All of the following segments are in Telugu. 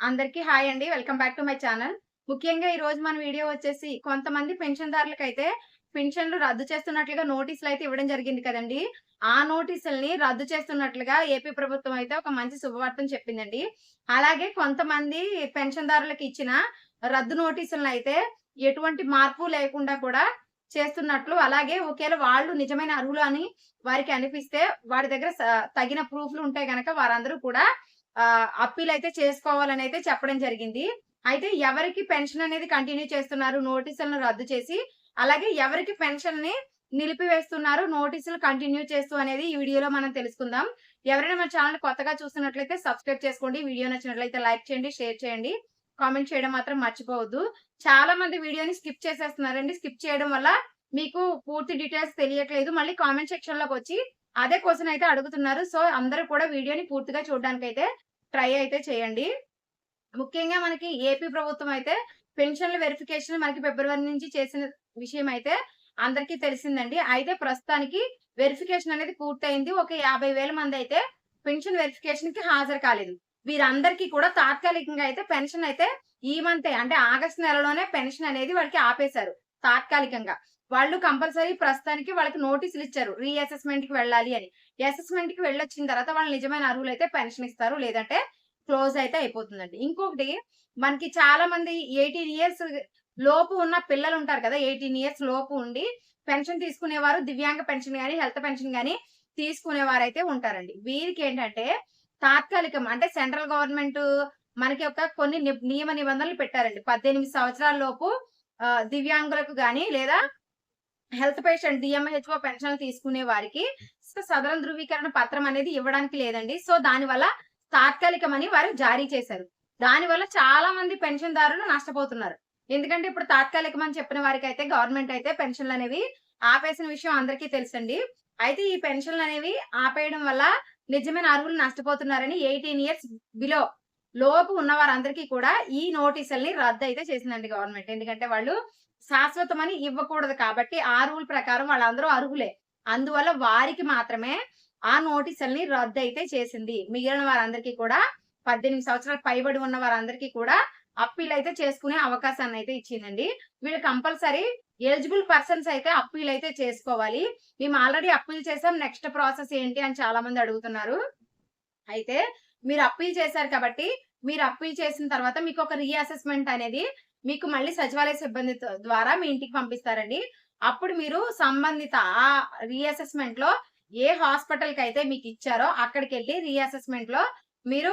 అందరికీ హాయ్ అండి. Welcome back to my channel. ముఖ్యంగా ఈ రోజు మన వీడియో వచ్చేసి కొంతమంది పెన్షన్దారులకు అయితే పెన్షన్లు రద్దు చేస్తున్నట్లుగా నోటీసులు అయితే ఇవ్వడం జరిగింది కదండి. ఆ నోటీసుల్ని రద్దు చేస్తున్నట్లుగా ఏపీ ప్రభుత్వం అయితే ఒక మంచి శుభవార్తను చెప్పిందండి. అలాగే కొంతమంది పెన్షన్దారులకు ఇచ్చిన రద్దు నోటీసులను అయితే ఎటువంటి మార్పు లేకుండా కూడా చేస్తున్నట్లు అలాగే ఒకవేళ వాళ్ళు నిజమైన అర్హులు అని వారికి అనిపిస్తే వారి దగ్గర తగిన ప్రూఫ్లు ఉంటే గనక వారందరూ కూడా అప్పీల్ అయితే చేసుకోవాలని అయితే చెప్పడం జరిగింది. అయితే ఎవరికి పెన్షన్ అనేది కంటిన్యూ చేస్తున్నారు? నోటీసులను రద్దు చేసి అలాగే ఎవరికి పెన్షన్ని నిలిపివేస్తున్నారు? నోటీసులు కంటిన్యూ చేస్తూ అనేది ఈ వీడియోలో మనం తెలుసుకుందాం. ఎవరైనా మన ఛానల్ కొత్తగా చూస్తున్నట్లయితే సబ్స్క్రైబ్ చేసుకోండి. వీడియో నచ్చినట్లయితే లైక్ చేయండి షేర్ చేయండి. కామెంట్ చేయడం మాత్రం మర్చిపోవద్దు. చాలా మంది వీడియోని స్కిప్ చేసేస్తున్నారండి. స్కిప్ చేయడం వల్ల మీకు పూర్తి డీటెయిల్స్ తెలియట్లేదు. మళ్ళీ కామెంట్ సెక్షన్లోకి వచ్చి అదే క్వశ్చన్ అయితే అడుగుతున్నారు. సో అందరూ కూడా వీడియోని పూర్తిగా చూడడానికి అయితే ట్రై అయితే చేయండి. ముఖ్యంగా మనకి ఏపీ ప్రభుత్వం అయితే పెన్షన్ల వెరిఫికేషన్ మనకి ఫిబ్రవరి నుంచి చేసిన విషయం అయితే అందరికీ తెలిసిందండి. అయితే ప్రస్తుతానికి వెరిఫికేషన్ అనేది పూర్తయింది. ఒక యాభై వేల మంది అయితే పెన్షన్ వెరిఫికేషన్కి హాజరు కాలేదు. వీరందరికీ కూడా తాత్కాలికంగా అయితే పెన్షన్ అయితే ఈ మంత్ అంటే ఆగస్ట్ నెలలోనే పెన్షన్ అనేది వాళ్ళకి ఆపేశారు తాత్కాలికంగా. వాళ్ళు కంపల్సరీ ప్రస్తుతానికి వాళ్ళకి నోటీసులు ఇచ్చారు రీఅసెస్మెంట్కి వెళ్ళాలి అని. అసెస్మెంట్కి వెళ్ళొచ్చిన తర్వాత వాళ్ళు నిజమైన అర్హులు అయితే పెన్షన్ ఇస్తారు లేదంటే క్లోజ్ అయితే అయిపోతుందండి. ఇంకొకటి మనకి చాలా మంది ఎయిటీన్ ఇయర్స్ లోపు ఉన్న పిల్లలు ఉంటారు కదా ఎయిటీన్ ఇయర్స్ లోపు ఉండి పెన్షన్ తీసుకునేవారు దివ్యాంగ పెన్షన్ కానీ హెల్త్ పెన్షన్ కానీ తీసుకునేవారు అయితే ఉంటారండి. వీరికి ఏంటంటే తాత్కాలికం అంటే సెంట్రల్ గవర్నమెంట్ మనకి ఒక కొన్ని ని- నియమ నిబంధనలు పెట్టారండి. పద్దెనిమిది సంవత్సరాల లోపు దివ్యాంగులకు కానీ లేదా హెల్త్ పేషెంట్ డిఎంహెచ్ఓ పెన్షన్ తీసుకునే వారికి సదరణ ధృవీకరణ పత్రం అనేది ఇవ్వడానికి లేదండి. సో దానివల్ల తాత్కాలికమని వారు జారీ చేశారు. దానివల్ల చాలా మంది పెన్షన్దారులు నష్టపోతున్నారు. ఎందుకంటే ఇప్పుడు తాత్కాలికం అని చెప్పిన వారికి అయితే గవర్నమెంట్ అయితే పెన్షన్లు అనేవి ఆపేసిన విషయం అందరికీ తెలుసండి. అయితే ఈ పెన్షన్లు అనేవి ఆపేయడం వల్ల నిజమైన అర్హులు నష్టపోతున్నారని ఎయిటీన్ ఇయర్స్ బిలో లోపు ఉన్న వారందరికీ కూడా ఈ నోటీసుల్ని రద్దు అయితే చేసిందండి గవర్నమెంట్. ఎందుకంటే వాళ్ళు శాశ్వతమని ఇవ్వకూడదు కాబట్టి ఆ రూల్ ప్రకారం వాళ్ళందరూ అర్హులే. అందువల్ల వారికి మాత్రమే ఆ నోటీసుల్ని రద్దు అయితే చేసింది. మిగిలిన వారందరికీ కూడా పద్దెనిమిది సంవత్సరాలు పైబడి ఉన్న వారందరికీ కూడా అప్పీల్ అయితే చేసుకునే అవకాశాన్ని అయితే ఇచ్చిందండి. వీళ్ళు కంపల్సరీ ఎలిజిబుల్ పర్సన్స్ అయితే అప్పీల్ అయితే చేసుకోవాలి. మేము ఆల్రెడీ అప్పీల్ చేసాం. నెక్స్ట్ ప్రాసెస్ ఏంటి అని చాలా మంది అడుగుతున్నారు. అయితే మీరు అప్పీల్ చేశారు కాబట్టి మీరు అప్పీల్ చేసిన తర్వాత మీకు ఒక రీఅసెస్మెంట్ అనేది మీకు మళ్ళీ సచివాలయ సిబ్బంది ద్వారా మీ ఇంటికి పంపిస్తారండి. అప్పుడు మీరు సంబంధిత ఆ రీఅసెస్మెంట్లో ఏ హాస్పిటల్కి అయితే మీకు ఇచ్చారో అక్కడికి వెళ్ళి రీఅసెస్మెంట్లో మీరు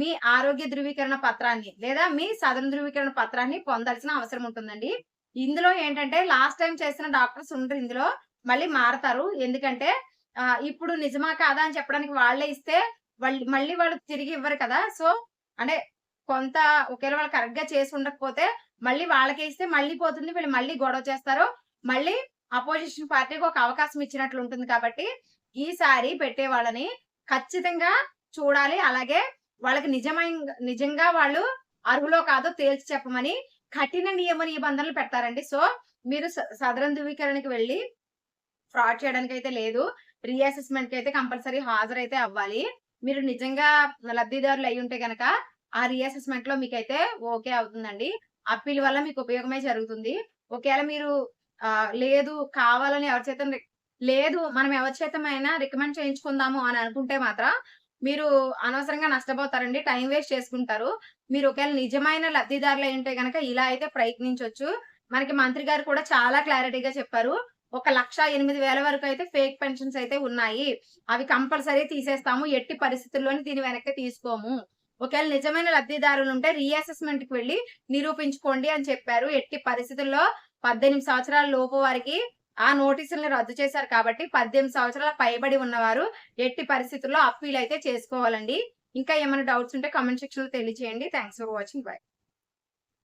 మీ ఆరోగ్య ధృవీకరణ పత్రాన్ని లేదా మీ సదన ధృవీకరణ పత్రాన్ని పొందాల్సిన అవసరం ఉంటుందండి. ఇందులో ఏంటంటే లాస్ట్ టైం చేసిన డాక్టర్స్ ఉంటారు ఇందులో మళ్ళీ మారతారు. ఎందుకంటే ఇప్పుడు నిజమా కాదా అని చెప్పడానికి వాళ్ళే ఇస్తే వాళ్ళు మళ్ళీ వాళ్ళు తిరిగి ఇవ్వరు కదా. సో అంటే కొంత ఒకవేళ వాళ్ళు కరెక్ట్గా చేసి ఉండకపోతే మళ్ళీ వాళ్ళకే ఇస్తే మళ్ళీ పోతుంది వీళ్ళు మళ్ళీ గొడవ చేస్తారు. మళ్ళీ అపోజిషన్ పార్టీకి ఒక అవకాశం ఇచ్చినట్లు ఉంటుంది కాబట్టి ఈసారి పెట్టే వాళ్ళని ఖచ్చితంగా చూడాలి. అలాగే వాళ్ళకి నిజమైన నిజంగా వాళ్ళు అర్హులో కాదో తేల్చి చెప్పమని కఠిన నియమ నిబంధనలు పెడతారండి. సో మీరు స- సదరన్ ధృవీకరణకి వెళ్ళి ఫ్రాడ్ చేయడానికి అయితే లేదు. రీఅసెస్మెంట్కి అయితే కంపల్సరీ హాజరైతే అవ్వాలి. మీరు నిజంగా లబ్ధిదారులు అయి ఉంటే గనక ఆ రీఅసెస్మెంట్లో మీకైతే ఓకే అవుతుందండి. అప్పీల్ వల్ల మీకు ఉపయోగమే జరుగుతుంది. ఒకవేళ మీరు ఆ, లేదు కావాలని ఎవరి చేత లేదు మనం ఎవరి చేతమైనా రికమెండ్ చేయించుకుందాము అని అనుకుంటే మాత్రం మీరు అనవసరంగా నష్టపోతారండి. టైం వేస్ట్ చేసుకుంటారు. మీరు ఒకవేళ నిజమైన లబ్ధిదారులు అయి గనక ఇలా అయితే ప్రయత్నించవచ్చు మనకి మంత్రి గారు కూడా చాలా క్లారిటీగా చెప్పారు. ఒక లక్ష ఎనిమిది వేల వరకు అయితే ఫేక్ పెన్షన్స్ అయితే ఉన్నాయి. అవి కంపల్సరీ తీసేస్తాము. ఎట్టి పరిస్థితుల్లోని దీని వెనక్కి తీసుకోము. ఒకవేళ నిజమైన లబ్ధిదారులు ఉంటే రీఅసెస్మెంట్కి వెళ్ళి నిరూపించుకోండి అని చెప్పారు. ఎట్టి పరిస్థితుల్లో పద్దెనిమిది సంవత్సరాల లోపు వారికి ఆ నోటీసులను రద్దు చేశారు కాబట్టి పద్దెనిమిది సంవత్సరాల పైబడి ఉన్నవారు ఎట్టి పరిస్థితుల్లో అప్పీల్ అయితే చేసుకోవాలండి. ఇంకా ఏమైనా డౌట్స్ ఉంటే కామెంట్ సెక్షన్లో తెలియజేయండి. Thanks for watching bye